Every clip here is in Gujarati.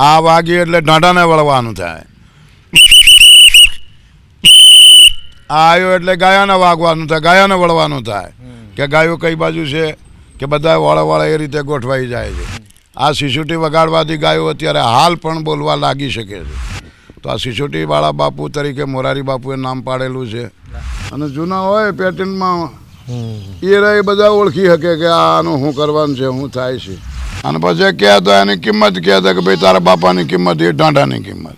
આ વાગી એટલે ઢાંઢાને વળવાનું થાય. આ આવ્યો એટલે ગાયાને વાગવાનું થાય ગાયાને વળવાનું થાય. કે ગાયો કઈ બાજુ છે? કે બધા વળે વળે એ રીતે ગોઠવાઈ જાય છે. આ સિસુટી વગાડવાથી ગાયો અત્યારે હાલ પણ બોલવા લાગી શકે છે. તો આ સિસુટીવાળા બાપુ તરીકે મોરારી બાપુએ નામ પાડેલું છે. અને જૂના હોય પેટર્નમાં એ રહી બધા ઓળખી શકે કે આનું શું કરવાનું છે શું થાય છે. અને પછી કહે તો એની કિંમત કહેતા કે ભાઈ તારા બાપાની કિંમત એ ઢાંઢાની કિંમત.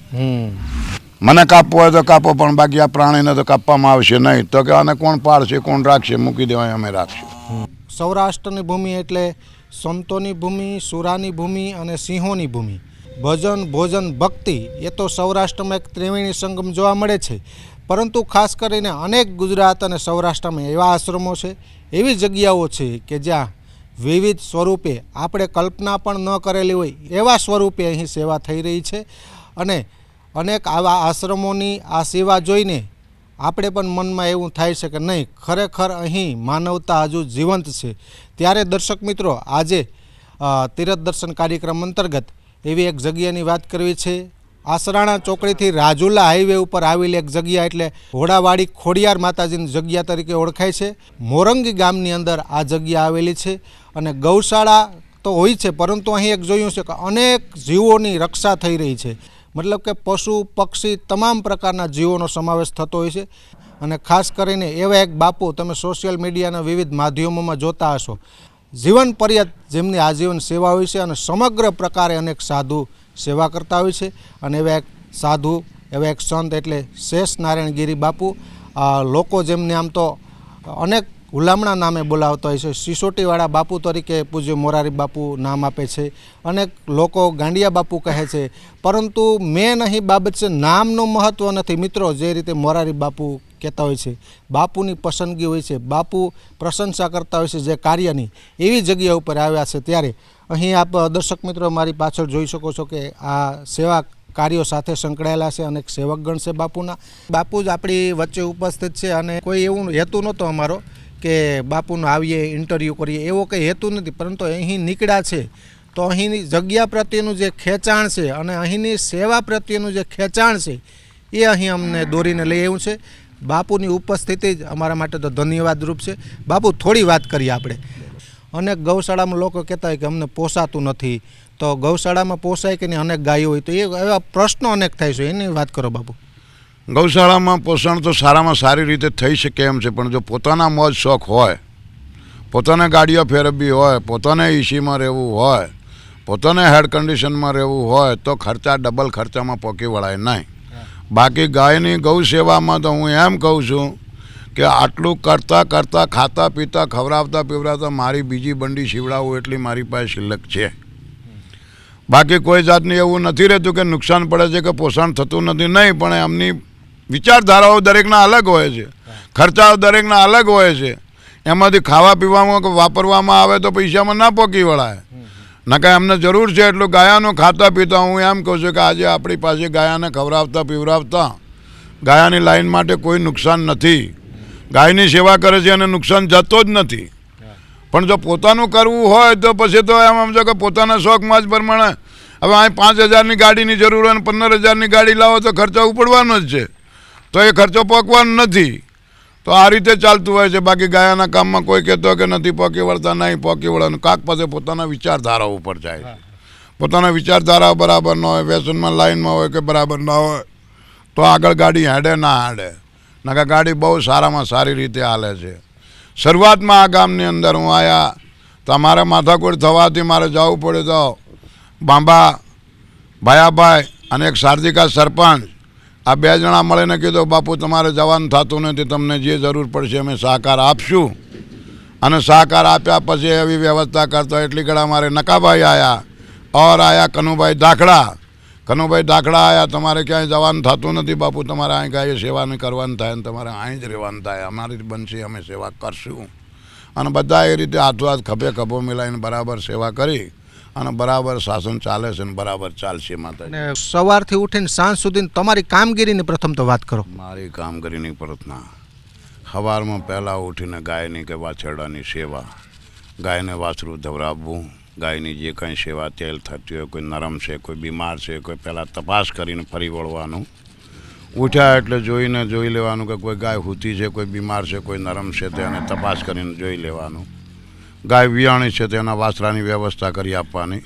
મને કાપવો હોય તો કાપો પણ બાકી આ પ્રાણીને તો કાપવામાં આવશે નહીં. તો કે આને કોણ પાડશે કોણ રાખશે? મૂકી દેવાય અમે રાખશું. સૌરાષ્ટ્રની ભૂમિ એટલે સંતોની ભૂમિ સુરાની ભૂમિ અને સિંહોની ભૂમિ. ભજન ભોજન ભક્તિ એ તો સૌરાષ્ટ્રમાં એક ત્રિવેણી સંગમ જોવા મળે છે. પરંતુ ખાસ કરીને અનેક ગુજરાત અને સૌરાષ્ટ્રમાં એવા આશ્રમો છે એવી જગ્યાઓ છે કે જ્યાં વિવિધ સ્વરૂપે આપણે કલ્પના પણ ન કરેલી હોય એવા સ્વરૂપે અહીં સેવા થઈ રહી છે. અને અનેક આવા આશ્રમોની આ સેવા જોઈને આપણે પણ મનમાં એવું થાય છે કે નહીં, ખરેખર અહીં માનવતા હજુ જીવંત છે. ત્યારે દર્શક મિત્રો, આજે તીરથ દર્શન કાર્યક્રમ અંતર્ગત એવી એક જગ્યાની વાત કરવી છે. આસરાણા ચોકડીથી રાજુલા હાઈવે ઉપર આવેલી એક જગ્યા એટલે ઘોડાવાડી ખોડિયાર માતાજીની જગ્યા તરીકે ઓળખાય છે. મોરંગી ગામની અંદર આ જગ્યા આવેલી છે અને ગૌશાળા તો હોય છે, પરંતુ અહીં એક જોયું છે કે અનેક જીવોની રક્ષા થઈ રહી છે. મતલબ કે પશુ, પક્ષી તમામ પ્રકારના જીવોનો સમાવેશ થતો હોય છે અને ખાસ કરીને એવા એક બાપુ તમે સોશિયલ મીડિયાના વિવિધ માધ્યમોમાં જોતા હશો. જીવન પર્યત જેમની આજીવન સેવા હોય છે અને સમગ્ર પ્રકારે અનેક સાધુ સેવા કરતા હોય છે. અને એવા એક સાધુ, એવા એક સંત એટલે શેષ નારાયણ ગિરી બાપુ લોકો જેમને આમ તો અનેક હુલામણા નામે બોલાવતા હોય છે. સિસોટીવાળા બાપુ તરીકે પૂજ્ય મોરારી બાપુ નામ આપે છે. અનેક લોકો ગાંડિયા બાપુ કહે છે. પરંતુ મેન અહીં બાબત છે, નામનું મહત્ત્વ નથી. મિત્રો, જે રીતે મોરારી બાપુ કહેતા હોય છે, બાપુની પસંદગી હોય છે, બાપુ પ્રશંસા કરતા હોય છે જે કાર્યની, એવી જગ્યા ઉપર આવ્યા છે ત્યારે અહીં આપ દર્શક મિત્રો મારી પાછળ જોઈ શકો છો કે આ સેવા કાર્યો સાથે સંકળાયેલા છે. અને સેવકગણ છે બાપુના. બાપુ જ આપણી વચ્ચે ઉપસ્થિત છે અને કોઈ એવું હેતુ નહોતો અમારો કે બાપુનો આવીએ ઇન્ટરવ્યૂ કરીએ. એવો કંઈ હેતુ નથી, પરંતુ અહીં નીકળ્યા છે. તો અહીંની જગ્યા પ્રત્યેનું જે ખેંચાણ છે અને અહીંની સેવા પ્રત્યેનું જે ખેંચાણ છે, એ અહીં અમને દોરીને લઈ આવ્યું છે. બાપુની ઉપસ્થિતિ જ અમારા માટે તો ધન્યવાદરૂપ છે. બાપુ થોડી વાત કરીએ આપણે. અનેક ગૌશાળામાં લોકો કહેતા હોય કે અમને પોસાતું નથી. તો ગૌશાળામાં પોસાય કે નહીં? અનેક ગાયો હોય તો એ એવા પ્રશ્નો અનેક થાય છે. એની વાત કરો બાપુ. ગૌશાળામાં પોષણ તો સારામાં સારી રીતે થઈ શકે એમ છે પણ જો પોતાના મોજ શોખ હોય પોતાને ગાડીઓ ફેરવવી હોય પોતાને એસીમાં રહેવું હોય પોતાને હેડ કન્ડિશનમાં રહેવું હોય તો ખર્ચા ડબલ ખર્ચામાં પોકી વળાય નહીં બાકી ગાયની ગૌ સેવામાં તો હું એમ કહું છું કે આટલું કરતાં કરતાં ખાતા પીતા ખવડાવતા પીવડાવતા મારી બીજી બંડી શીવડાવું એટલી મારી પાસે શિલ્લક છે. બાકી કોઈ જાતની એવું નથી રહેતું કે નુકસાન પડે છે કે પોષણ થતું નથી. નહીં, પણ એમની વિચારધારાઓ દરેકના અલગ હોય છે. ખર્ચાઓ દરેકના અલગ હોય છે. એમાંથી ખાવા પીવામાં વાપરવામાં આવે તો પૈસામાં ના પોકી વળાય. નકા એમને જરૂર છે એટલું ગાયાનું ખાતા પીતા. હું એમ કહું છું કે આજે આપણી પાસે ગાયાને ખવડાવતા પીવડાવતા ગાયાની લાઈન માટે કોઈ નુકસાન નથી. ગાયની સેવા કરે છે અને નુકસાન જતો જ નથી. પણ જો પોતાનું કરવું હોય તો પછી તો એમ સમજો કે પોતાના શોખમાં જ પ્રમાણે હવે અહીં પાંચ હજારની ગાડીની જરૂર હોય અને પંદર હજારની ગાડી લાવો તો ખર્ચો ઉપડવાનો જ છે. તો એ ખર્ચો પકવાનો નથી. તો આ રીતે ચાલતું હોય છે. બાકી ગાયાના કામમાં કોઈ કહેતો કે નથી પોકી વળતા નહીં પોકી વળવાનું. કાક પાસે પોતાના વિચારધારા ઉપર જાય. છે પોતાના વિચારધારા બરાબર ન હોય વ્યસનમાં લાઈનમાં હોય કે બરાબર ના હોય તો આગળ ગાડી હાડે ના હેડે. નકા ગાડી બહુ સારામાં સારી રીતે હાલે છે. શરૂઆતમાં આ ગામની અંદર હું આવ્યા તો મારે માથાકૂટ થવાથી મારે જવું પડ્યું તો બાંબા ભાયાભાઈ અને એક શારદિકા સરપંચ આ બે જણા મળીને કીધું, બાપુ, તમારે જવાનું થતું નથી, તમને જે જરૂર પડશે અમે સહકાર આપશું. અને સહકાર આપ્યા પછી એવી વ્યવસ્થા કરતો, એટલી ઘડા મારે નકાભાઈ આવ્યા ઓર આયા કનુભાઈ દાખલા કનુભાઈ દાખલા આવ્યા તમારે ક્યાંય જવાનું થતું નથી બાપુ. તમારે અહીં ગાય સેવાની કરવાની થાય અને તમારે અહીં જ રહેવાનું થાય. અમારી બનશે અમે સેવા કરશું. અને બધા એ રીતે હાથો હાથ ખભે ખભો મિલાવીને બરાબર સેવા કરી અને બરાબર શાસન ચાલે છે ને બરાબર ચાલશે માતા સવારથી ઉઠીને સાંજ સુધી તમારી કામગીરીની પ્રથમ તો વાત કરો. મારી કામગીરીની પ્રાર્થના. સવારમાં પહેલાં ઉઠીને ગાયની કે વાછરડાની સેવા ગાયને વાછરું ધવરાવવું ગાયની જે કંઈ સેવા તેલ થતી હોય, કોઈ નરમ છે, કોઈ બીમાર છે, કોઈ પહેલાં તપાસ કરીને ફરી વળવાનું. ઉઠ્યા એટલે જોઈને જોઈ લેવાનું કે કોઈ ગાય હૂતી છે, કોઈ બીમાર છે, કોઈ નરમ છે તેને તપાસ કરીને જોઈ લેવાનું. ગાય વિયાણી છે તેના વાસરાની વ્યવસ્થા કરી આપવાની.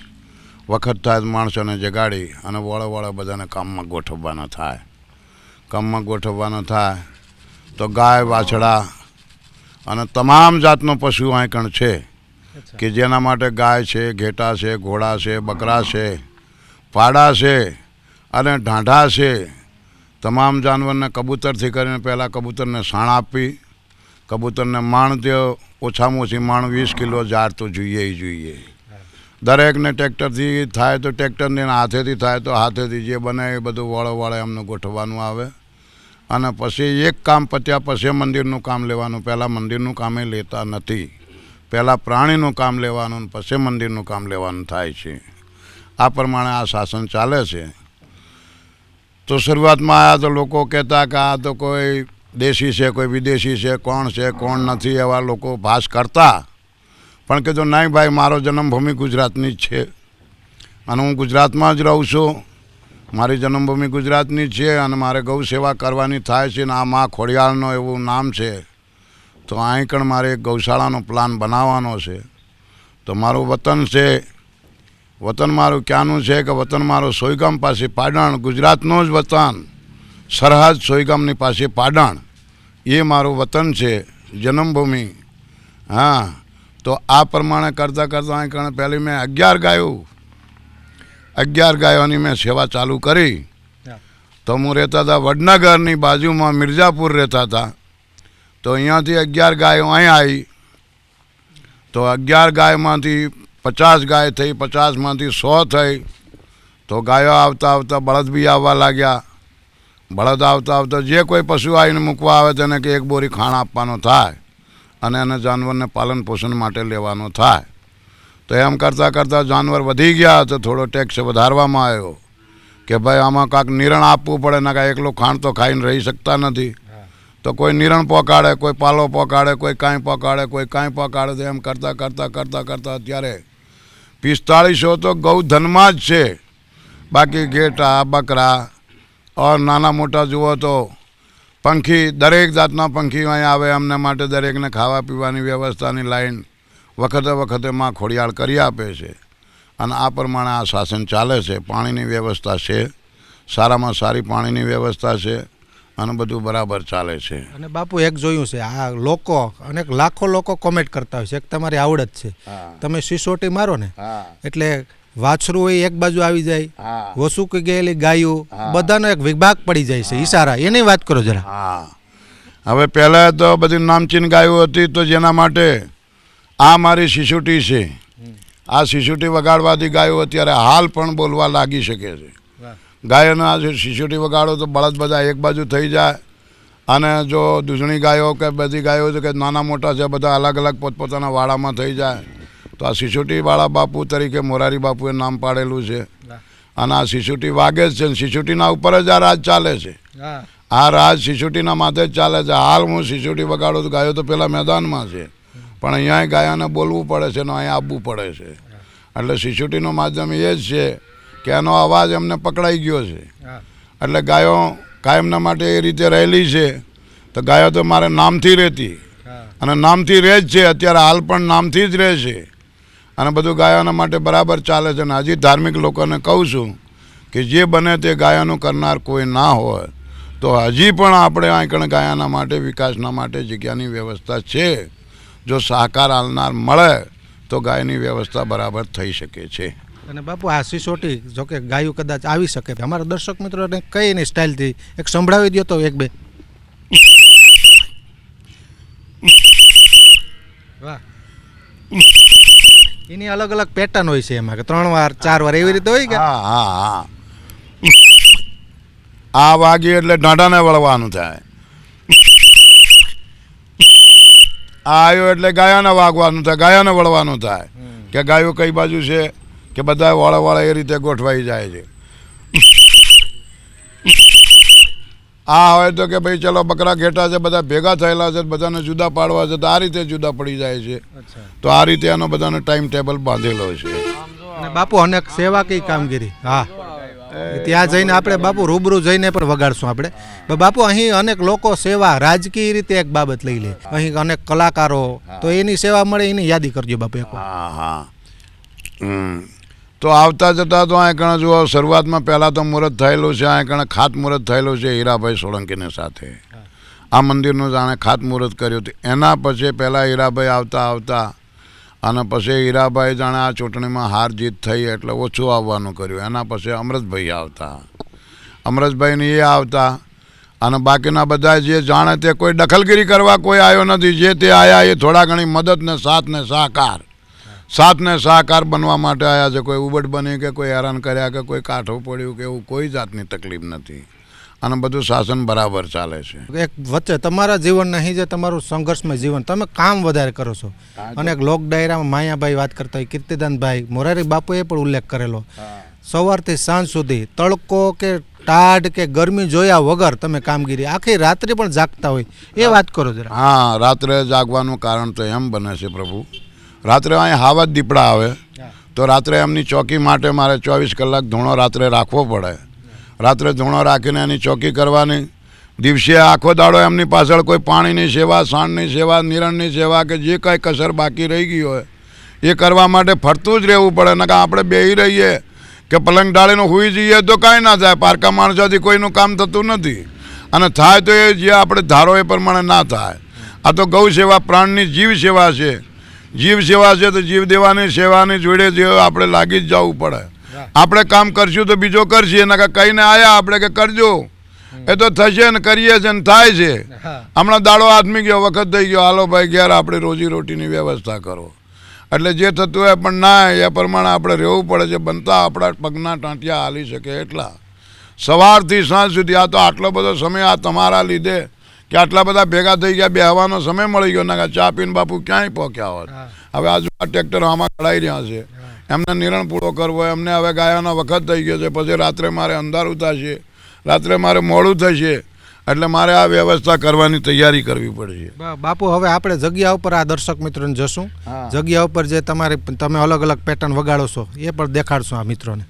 વખત થાય માણસોને જગાડી અને વળે વળે બધાને કામમાં ગોઠવવાના થાય. કામમાં ગોઠવવાના થાય તો ગાય વાછડા અને તમામ જાતનો પશુ આંકણ છે. કે જેના માટે ગાય છે, ઘેટા છે, ઘોડા છે, બકરા છે, પાડા છે અને ઢાંઢા છે. તમામ જાનવરને કબૂતરથી કરીને પહેલાં કબૂતરને સાણ આપવી, કબૂતરને માણ દો, ઓછામાં ઓછી માણ વીસ કિલો જાર તો જોઈએ જોઈએ. દરેકને ટ્રેક્ટરથી થાય તો ટ્રેક્ટરને હાથેથી થાય તો હાથેથી જે બને એ બધું વળો વળે એમને ગોઠવવાનું આવે. અને પછી એક કામ પત્યા પછી મંદિરનું કામ લેવાનું. પહેલાં મંદિરનું કામે લેતા નથી. પહેલાં પ્રાણીનું કામ લેવાનું પછી મંદિરનું કામ લેવાનું થાય છે. આ પ્રમાણે આ શાસન ચાલે છે. તો શરૂઆતમાં આવ્યા તો લોકો કહેતા કે આ તો કોઈ દેશી છે, કોઈ વિદેશી છે, કોણ છે, કોણ નથી એવા લોકો ભાસ કરતા. પણ કીધું નહીં ભાઈ, મારો જન્મભૂમિ ગુજરાતની જ છે. અને હું ગુજરાતમાં જ રહું છું. મારી જન્મભૂમિ ગુજરાતની છે અને મારે ગૌ સેવા કરવાની થાય છે ને આ મા ખોડિયાળનો એવું નામ છે. તો અહીં કણ મારે એક ગૌશાળાનો પ્લાન બનાવવાનો છે. તો મારું વતન છે વતન મારું ક્યાંનું છે કે વતન મારું સોયગામ પાસે પાડણ ગુજરાતનું જ વતન સરહદ સોયગામની પાસે પાડણ એ મારું વતન છે જન્મભૂમિ. હા તો આ પ્રમાણે કરતાં કરતાં અહીં કણ પહેલી મેં અગિયાર ગાયો અગિયાર ગાયોની મેં સેવા ચાલુ કરી. તો હું રહેતા હતા વડનગરની બાજુમાં મિર્ઝાપુર રહેતા હતા તો અહીંયાથી અગિયાર ગાયો અહીં આવી. તો અગિયાર ગાયમાંથી પચાસ ગાય થઈ, પચાસમાંથી સો થઈ. તો ગાયો આવતા આવતા બળદ બી આવવા લાગ્યા. બળદ આવતા આવતા જે કોઈ પશુ આવીને મૂકવા આવે તેને કે એક બોરી ખાણ આપવાનો થાય અને એને જાનવરને પાલન પોષણ માટે લેવાનો થાય. તો એમ કરતાં કરતાં જાનવર વધી ગયા તો થોડો ટેક્સ વધારવામાં આવ્યો કે ભાઈ આમાં કાંઈક નિરણ આપવું પડે ને કાંઈ એકલો ખાણ તો ખાઈને રહી શકતા નથી. તો કોઈ નિરણ પોકાડે કોઈ પાલો પોકાડે કોઈ કાંઈ પોકાડે કોઈ કાંઈ પોકાડે તો એમ કરતાં કરતાં કરતાં કરતાં અત્યારે પિસ્તાળીસો તો ગૌધનમાં જ છે. બાકી ઘેટા, બકરા ઓર નાના મોટા જુઓ તો પંખી દરેક જાતના પંખીઓ અહીં આવે અમને માટે દરેકને ખાવા પીવાની વ્યવસ્થાની લાઈન વખતે વખતે માં ખોડિયાળ કરી આપે છે. અને આ પ્રમાણે આ શાસન ચાલે છે. પાણીની વ્યવસ્થા છે. સારામાં સારી પાણીની વ્યવસ્થા છે. અને બધું બરાબર ચાલે છે. અને બાપુ એક જોયું છે આ લોકો અનેક લાખો લોકો કોમેન્ટ કરતા હોય છે. એક તમારી આવડત છે. તમે સિસોટી મારો ને એટલે વાછરું હોય એક બાજુ આવી જાય વસુકી ગયેલી ગાયો બધાનો એક વિભાગ પડી જાય છે ઈશારા. એની વાત કરો જરા. હા. હવે પહેલાં તો બધી નામચીન ગાયો હતી તો જેના માટે આ મારી શિશુટી છે. આ શિશુટી વગાડવાથી ગાયો અત્યારે હાલ પણ બોલવા લાગી શકે છે. ગાયોના જે શિશુટી વગાડો તો બળદ બધા એક બાજુ થઈ જાય. અને જો દૂધણી ગાયો કે બધી ગાયો છે કે નાના મોટા છે બધા અલગ અલગ પોતપોતાના વાડામાં થઈ જાય. તો આ શિશુટીવાળા બાપુ તરીકે મોરારી બાપુએ નામ પાડેલું છે. અને આ શિશુટી વાગે જ છે. શિશુટીના ઉપર જ આ રાજ ચાલે છે. આ રાજ શિશુટીના માથે જ ચાલે છે. હાલ હું શિશુટી વગાડું તો ગાયો તો પેલા મેદાનમાં છે. પણ અહીંયા ગાયોને બોલવું પડે છે ને અહીંયા આવવું પડે છે. એટલે શિશુટીનું માધ્યમ એ જ છે. કે એનો અવાજ એમને પકડાઈ ગયો છે. એટલે ગાયો કાયમના માટે એ રીતે રહેલી છે. તો ગાયો તો મારે નામથી રહેતી. અને નામથી રહે જ છે. અત્યારે હાલ પણ નામથી જ રહે છે. અને બધું ગાયોના માટે બરાબર ચાલે છે. અને હજી ધાર્મિક લોકોને કહું છું કે જે બને તે ગાયોનું કરનાર કોઈ ના હોય. તો હજી પણ આપણે આંકણ ગાયાના માટે વિકાસના માટે જગ્યાની વ્યવસ્થા છે. જો સહકાર આલનાર મળે તો ગાયની વ્યવસ્થા બરાબર થઈ શકે છે. અને બાપુ આ સિસોટી જો કે ગાયું કદાચ આવી શકે અમારા દર્શક મિત્રોને કઈ એની સ્ટાઇલથી? એક સંભળાવી દો તો એક બે. વાહ. એની અલગ અલગ પેટર્ન હોય છે એમાં કે ત્રણ વાર ચાર વાર એવી રીતે હોય કે? હા હા હા. આ વાગી એટલે ઢાંઢાને વળવાનું થાય. આ આવ્યો એટલે ગાયાને વાગવાનું થાય ગાયાને વળવાનું થાય. કે ગાયો કઈ બાજુ છે? કે બધા વાળા વાળા એ રીતે ગોઠવાઈ જાય છે. આ હોય તો કે ભાઈ ચલો બકરા ઘેટા છે બધા ભેગા થયેલા છે બધાને જુદા પાડવા છે તો આ રીતે જુદા પડી જાય છે. તો આ રીતે એનો બધાનો ટાઈમ ટેબલ બાંધેલો છે. બાપુ અનેક સેવા કઈ કામગીરી? હા. ત્યાં જઈને આપણે બાપુ રૂબરૂ જઈને પણ વગાડશું આપણે. બાપુ અહીં અનેક લોકો સેવા રાજકીય રીતે એક બાબત લઈ લે. અહીં અનેક કલાકારો તો એની સેવા મળે એની યાદી કરજો બાપુ એક હા હા. તો આવતા જતા તો અહીં કણ જુઓ, શરૂઆતમાં પહેલાં તો મુહૂર્ત થયેલું છે અહીં કણ ખાત મુહૂર્ત થયેલું છે હીરાભાઈ સોળંકીની સાથે. આ મંદિરનું જાણે ખાત મુહૂર્ત કર્યું હતું. એના પછી પહેલાં હીરાભાઈ આવતા આવતા અને પછી હીરાભાઈ જાણે આ ચૂંટણીમાં હાર જીત થઈ એટલે ઓછું આવવાનું કર્યું. એના પછી અમરતભાઈ આવતા. અમરતભાઈને એ આવતા અને બાકીના બધા જે જાણે તે કોઈ દખલગીરી કરવા કોઈ આવ્યો નથી. જે તે આયા એ થોડા ઘણી મદદ ને સાથ ને સહકાર. સાથ ને સહકાર બનવા માટે આવ્યા છે. કોઈ ઉબટ બની કે કોઈ હેરાન કર્યા કે કોઈ કાઠું પડ્યું કે એવું કોઈ જાતની તકલીફ નથી. અને બધું શાસન બરાબર ચાલે છે. એક વચ્ચે તમારા જીવન અહીં જે તમારું સંઘર્ષમય જીવન તમે કામ વધારે કરો છો. અનેક લોક ડાયરામાં માયાભાઈ વાત કરતા હોય કીર્તિદાનભાઈ મોરારી બાપુએ પણ ઉલ્લેખ કરેલો. સવારથી સાંજ સુધી તડકો કે ટાઢ કે ગરમી જોયા વગર તમે કામગીરી આખી રાત્રે પણ જાગતા હોય. એ વાત કરો જરા. હા રાત્રે જાગવાનું કારણ તો એમ બને છે પ્રભુ. રાત્રે અહીં જ દીપડા આવે તો રાત્રે એમની ચોકી માટે મારે ચોવીસ કલાક ધૂણો રાત્રે રાખવો પડે. રાત્રે ધૂણો રાખીને એની ચોકી કરવાની. દિવસે આખો દાડો એમની પાછળ કોઈ પાણીની સેવા સાણની સેવા નિરણની સેવા કે જે કાંઈ કસર બાકી રહી ગઈ હોય એ કરવા માટે ફરતું જ રહેવું પડે. નકા આપણે બેહી રહીએ કે પલંગ ડાળીને હુઈ જઈએ તો કાંઈ ના થાય. પારકા માણસોથી કોઈનું કામ થતું નથી. અને થાય તો એ જે આપણે ધારો એ પ્રમાણે ના થાય. આ તો ગૌ સેવા પ્રાણની જીવ સેવા છે. જીવ સેવા છે તો જીવ દેવાની સેવાની જોડે જે આપણે લાગી જ જવું પડે. આપણે કામ કરશું તો બીજો કરશે નકા કહીને આવ્યા આપણે કે કરજો. એ તો થશે ને કરીએ છે ને થાય છે. હમણાં દાડો આદમી ગયો વખત થઈ ગયો હાલો ભાઈ ઘેર આપણે રોજી રોટીની વ્યવસ્થા કરો. એટલે જે થતું હોય પણ ના એ પ્રમાણે આપણે રહેવું પડે છે બનતા આપણા પગના ટાંટિયા હાલી શકે એટલા. સવારથી સાંજ સુધી આ તો આટલો બધો સમય આ તમારા લીધે કે આટલા બધા ભેગા થઈ ગયા બેહવાનો સમય મળી ગયો. ના ચા પીને બાપુ ક્યાંય પહોંચ્યા હોત. હવે આજુ આ ટ્રેક્ટર આમાં કઢાઈ રહ્યા છે. એમને નિરણ પૂરો કરવો એમને હવે ગાયાનો વખત થઈ ગયો છે. પછી રાત્રે મારે અંધારું થશે. રાત્રે મારે મોડું થશે. એટલે મારે આ વ્યવસ્થા કરવાની તૈયારી કરવી પડશે. બાપુ હવે આપણે જગ્યા ઉપર આ દર્શક મિત્રોને જશું. જગ્યા ઉપર જે તમારે તમે અલગ અલગ પેટર્ન વગાડો છો એ પણ દેખાડશો આ મિત્રોને.